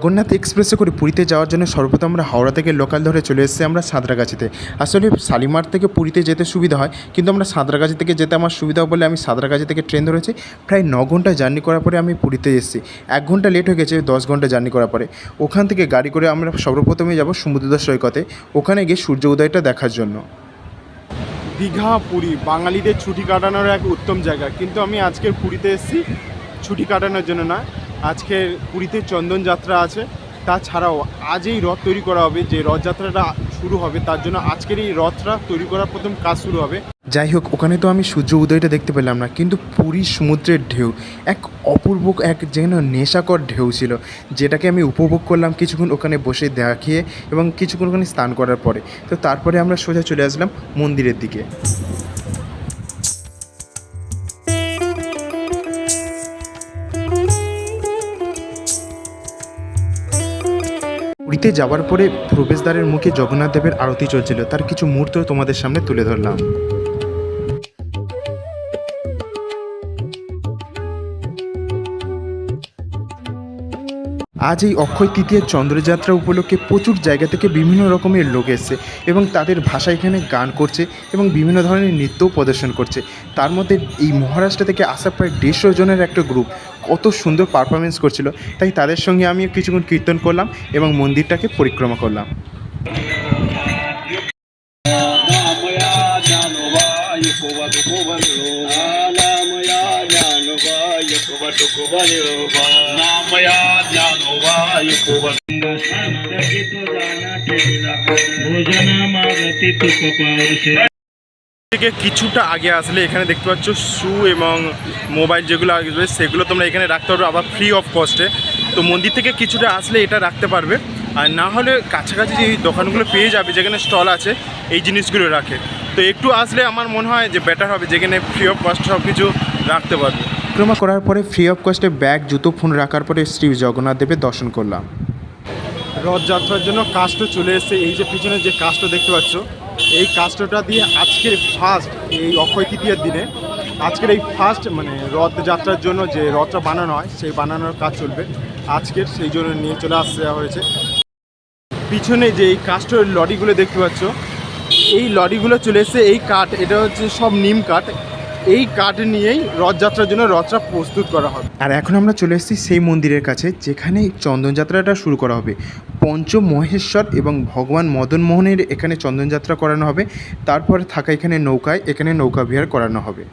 জগন্নাথ এক্সপ্রেসে করে পুরীতে যাওয়ার জন্য সর্বপ্রথম আমরা হাওড়া থেকে লোকাল ধরে চলে এসেছি আমরা সাঁতরাগাছিতে। আসলে শালিমার থেকে পুরীতে যেতে সুবিধা হয়, কিন্তু আমরা সাঁতরাগাছি থেকে যেতে আমার সুবিধা বলে আমি সাঁতরাগাছি থেকে ট্রেন ধরেছি। প্রায় ন ঘণ্টা জার্নি করার পরে আমি পুরীতে এসেছি। এক ঘণ্টা লেট হয়ে গেছে, দশ ঘণ্টা জার্নি করার পরে। ওখান থেকে গাড়ি করে আমরা সর্বপ্রথমে যাব সমুদ্র সৈকতে, ওখানে গিয়ে সূর্য উদয়টা দেখার জন্য। দীঘা, পুরী, বাঙালিদের ছুটি কাটানোর এক উত্তম জায়গা। কিন্তু আমি আজকের পুরীতে এসেছি, ছুটি কাটানোর জন্য না। আজকে পুরীতে চন্দন যাত্রা আছে। তাছাড়াও আজ এই রথ তৈরি করা হবে। যে রথযাত্রাটা শুরু হবে, তার জন্য আজকের এই রথটা তৈরি করার প্রথম কাজ শুরু হবে। যাই হোক, ওখানে তো আমি সূর্য উদয়টা দেখতে পেলাম না, কিন্তু পুরীর সমুদ্রের ঢেউ, এক অপূর্ব, এক যেন নেশাকর ঢেউ ছিল, যেটাকে আমি উপভোগ করলাম কিছুক্ষণ ওখানে বসে দেখিয়ে এবং কিছুক্ষণ ওখানে স্নান করার পরে। তো তারপরে আমরা সোজা চলে আসলাম মন্দিরের দিকে। পুরীতে যাওয়ার পরে প্রবেশদ্বারের মুখে জগন্নাথ দেবের আরতি চলছিল। তার কিছু মুহূর্ত তোমাদের সামনে তুলে ধরলাম। আজ এই অক্ষয় তৃতীয় চন্দ্রযাত্রা উপলক্ষে প্রচুর জায়গা থেকে বিভিন্ন রকমের লোক এসছে এবং তাদের ভাষা এখানে গান করছে এবং বিভিন্ন ধরনের নৃত্যও প্রদর্শন করছে। তার মধ্যে এই মহারাষ্ট্র থেকে আসা প্রায় দেড়শো জনের একটা গ্রুপ কত সুন্দর পারফরমেন্স করছিল তাই তাদের সঙ্গে আমি কিছুক্ষণ কীর্তন করলাম এবং মন্দিরটাকে পরিক্রমা করলাম नामया ज्ञानोबाय कोवट থেকে কিছুটা আগে আসলে এখানে দেখতে পাচ্ছ শু এবং মোবাইল যেগুলো আসবে সেগুলো তোমরা এখানে রাখতে পারবে আবার ফ্রি অফ কস্টে তো মন্দির থেকে কিছুটা আসলে এটা রাখতে পারবে। আর না হলে কাছাকাছি যে এই দোকানগুলো পেয়ে যাবে যেখানে স্টল আছে এই জিনিসগুলো রাখে। তো একটু আসলে আমার মনে হয় যে বেটার হবে যেখানে ফ্রি অফ কস্ট সব কিছু রাখতে পারবে। পরিক্রমা করার পরে ফ্রি অফ কস্টে ব্যাগ জুতো ফোন রাখার পরে শ্রী জগন্নাথ দেবের দর্শন করলাম। রথযাত্রার জন্য কাস্ট চলে এসেছে। এই যে পিছনে যে কাস্ট দেখতে পাচ্ছ এই কাস্টটা দিয়ে আজকের ফার্স্ট এই অক্ষয় তৃতীয়ার দিনে, আজকের এই ফার্স্ট মানে রথযাত্রার জন্য যে রথটা বানানো হয়, সেই বানানোর কাজ চলবে। আজকের সেই জন্য নিয়ে চলে আসতে হয়েছে। পিছনে যে এই কাস্টের লরিগুলো দেখতে পাচ্ছ, এই লরিগুলো চলে এসে এই কাঠ, এটা হচ্ছে সব নিম কাঠ। এই কাঠ নিয়েই রথযাত্রার জন্য রথটা প্রস্তুত করা হবে। আর এখন আমরা চলে এসেছি সেই মন্দিরের কাছে যেখানে চন্দনযাত্রাটা শুরু করা হবে। পঞ্চমহেশ্বর এবং ভগবান মদন মোহনের এখানে চন্দনযাত্রা করানো হবে। তারপরে থাকা এখানে নৌকায়, এখানে নৌকা বিহার করানো হবে।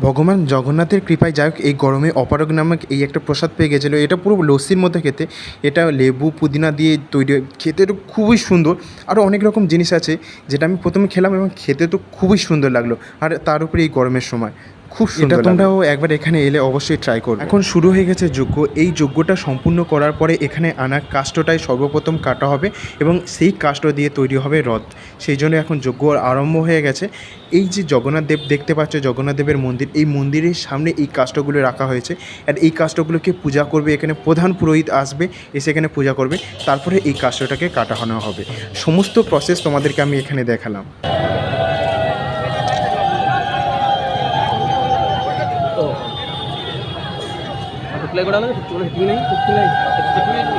ভগবান জগন্নাথের কৃপায় যাই এই গরমে অপারগ নামক এই একটা প্রসাদ পেয়ে গেছিল। এটা পুরো লস্যির মধ্যে খেতে। এটা লেবু, পুদিনা দিয়ে তৈরি খেতে তো খুবই সুন্দর। আরও অনেক রকম জিনিস আছে যেটা আমি প্রথমে খেলাম এবং খেতে তো খুবই সুন্দর লাগল। আর তার উপরে এই গরমের সময়। খুব সুন্দর তোমরাও একবার এখানে এলে অবশ্যই ট্রাই করবে। এখন শুরু হয়ে গেছে যজ্ঞ। এই যজ্ঞটা সম্পূর্ণ করার পরে এখানে আনা কাষ্টটাই সর্বপ্রথম কাটা হবে এবং সেই কাষ্ট দিয়ে তৈরি হবে রথ। সেই জন্য এখন যজ্ঞ আরম্ভ হয়ে গেছে। এই যে জগন্নাথ দেব দেখতে পাচ্ছ জগন্নাথ দেবের মন্দির এই মন্দিরের সামনে এই কাষ্টগুলো রাখা হয়েছে। আর এই কাষ্টগুলোকে পূজা করবে এখানে প্রধান পুরোহিত আসবে এসে এখানে পূজা করবে। তারপরে এই কাষ্টটাকে কাটানো হবে। সমস্ত প্রসেস তোমাদেরকে আমি এখানে দেখালাম। అట్లా కూడా fifty fifty nine fifty nine fifty nine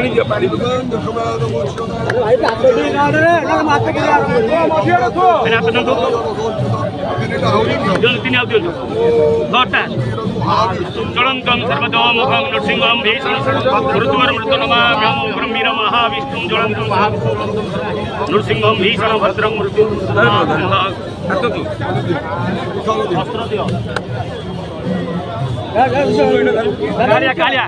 नहीं জ্বলন্তম সর্বতোমুখম নৃসিংহম ভীষণ মৃত্যুর মৃত্যু নমাম্যম ব্রহ্মীর মহাবিষ্ণুম জ্বলন্তম নৃসিংহম ভীষণ ভদ্রম মৃত্যু কালিয়া কালিয়া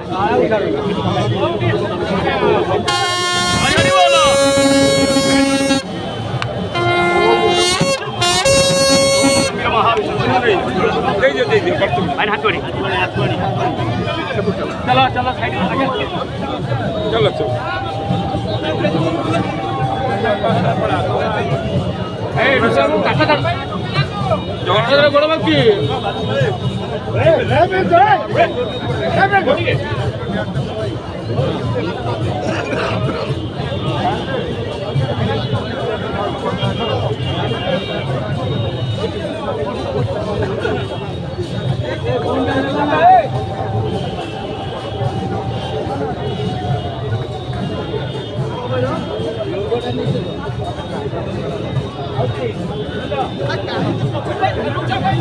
চলো চলো চলো চলো এই কাটা কাটা জগন্নাথ গড় কি? tất cả những cái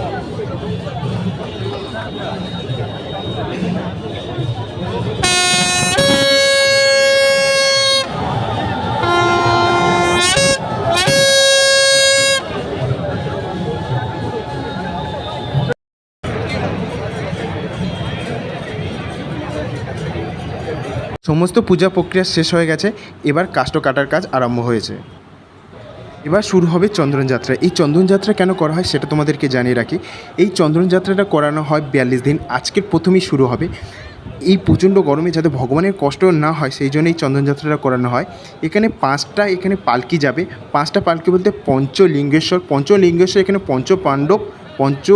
সমস্ত পূজা প্রক্রিয়া শেষ হয়ে গেছে, এবার কাষ্ঠ কাটার কাজ আরম্ভ হয়েছে। এবার শুরু হবে চন্দন যাত্রা। এই চন্দন যাত্রা কেন করা হয় সেটা তোমাদেরকে জানিয়ে রাখি। এই চন্দন যাত্রাটা করানো হয় বিয়াল্লিশ দিন। আজকের প্রথমেই শুরু হবে। এই প্রচণ্ড গরমে যাতে ভগবানের কষ্ট না হয়, সেই জন্য এই চন্দন যাত্রাটা করানো হয়। এখানে পাঁচটা, এখানে পালকি যাবে। পাঁচটা পালকি বলতে পঞ্চলিঙ্গেশ্বর। পঞ্চলিঙ্গেশ্বর, এখানে পঞ্চ পাণ্ডব পঞ্চ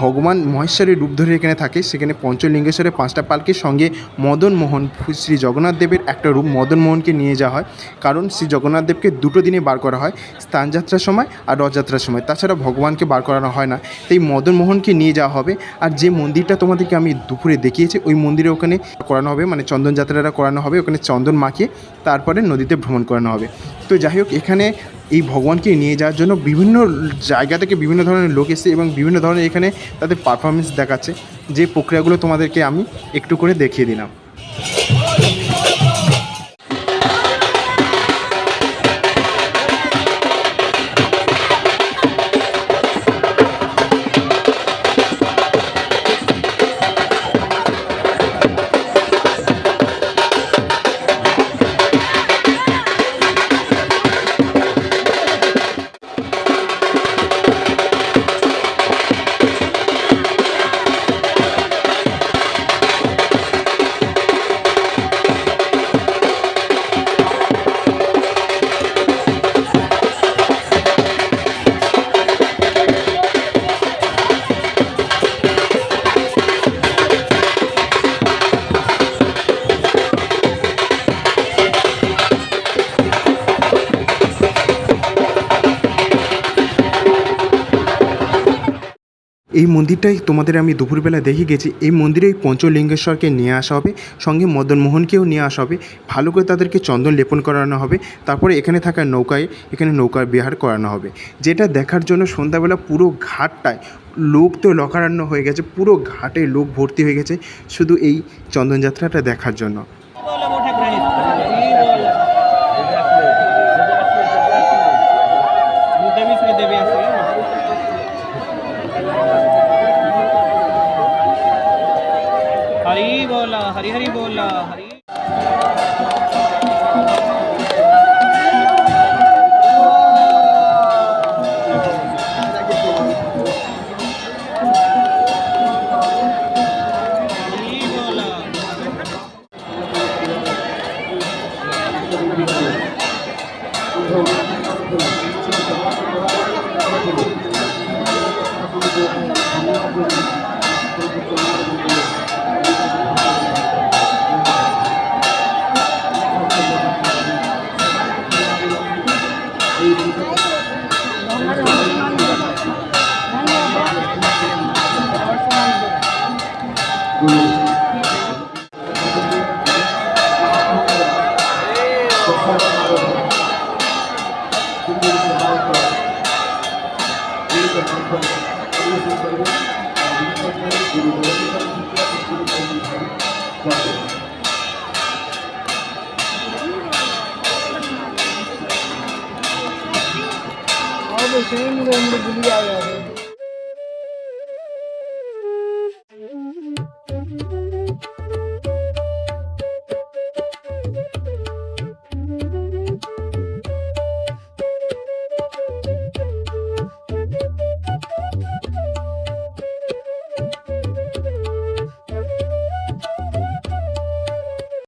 ভগবান মহেশ্বরের রূপ ধরে এখানে থাকে। সেখানে পঞ্চলিঙ্গেশ্বরের পাঁচটা পালকির সঙ্গে মদন মোহন শ্রী জগন্নাথ দেবের একটা রূপ মদন মোহনকে নিয়ে যাওয়া হয়। কারণ শ্রী জগন্নাথ দেবকে দুটো দিনে বার করা হয়, স্থানযাত্রার সময় আর রথযাত্রার সময়। তাছাড়া ভগবানকে বার করানো হয় না। তাই মদন মোহনকে নিয়ে যাওয়া হবে। আর যে মন্দিরটা তোমাদেরকে আমি দুপুরে দেখিয়েছি, ওই মন্দিরে ওখানে করানো হবে। মানে চন্দন যাত্রাটা করানো হবে। ওখানে চন্দন মাখিয়ে তারপরে নদীতে ভ্রমণ করানো হবে। তো যাই হোক, এখানে এই ভগবানকে নিয়ে যাওয়ার জন্য বিভিন্ন জায়গা থেকে বিভিন্ন ধরনের লোক এসে এবং বিভিন্ন ধরনের এখানে তাদের পারফরমেন্স দেখাচ্ছে। যে প্রক্রিয়াগুলো তোমাদেরকে আমি একটু করে দেখিয়ে দিলাম। এই মন্দিরটাই তোমাদের আমি দুপুরবেলা দেখে গেছি। এই মন্দিরে পঞ্চলিঙ্গেশ্বরকে নিয়ে আসা হবে, সঙ্গে মদন মোহনকেও নিয়ে আসা হবে। ভালো করে তাদেরকে চন্দন লেপন করানো হবে, তারপরে এখানে থাকা নৌকায়, এখানে নৌকার বিহার করানো হবে। যেটা দেখার জন্য সন্ধ্যাবেলা পুরো ঘাটটায় লোক তো লকারান্য হয়ে গেছে, পুরো ঘাটে লোক ভর্তি হয়ে গেছে, শুধু এই চন্দনযাত্রাটা দেখার জন্য। সেই মুড়ে মুড়ে গুলি যাবে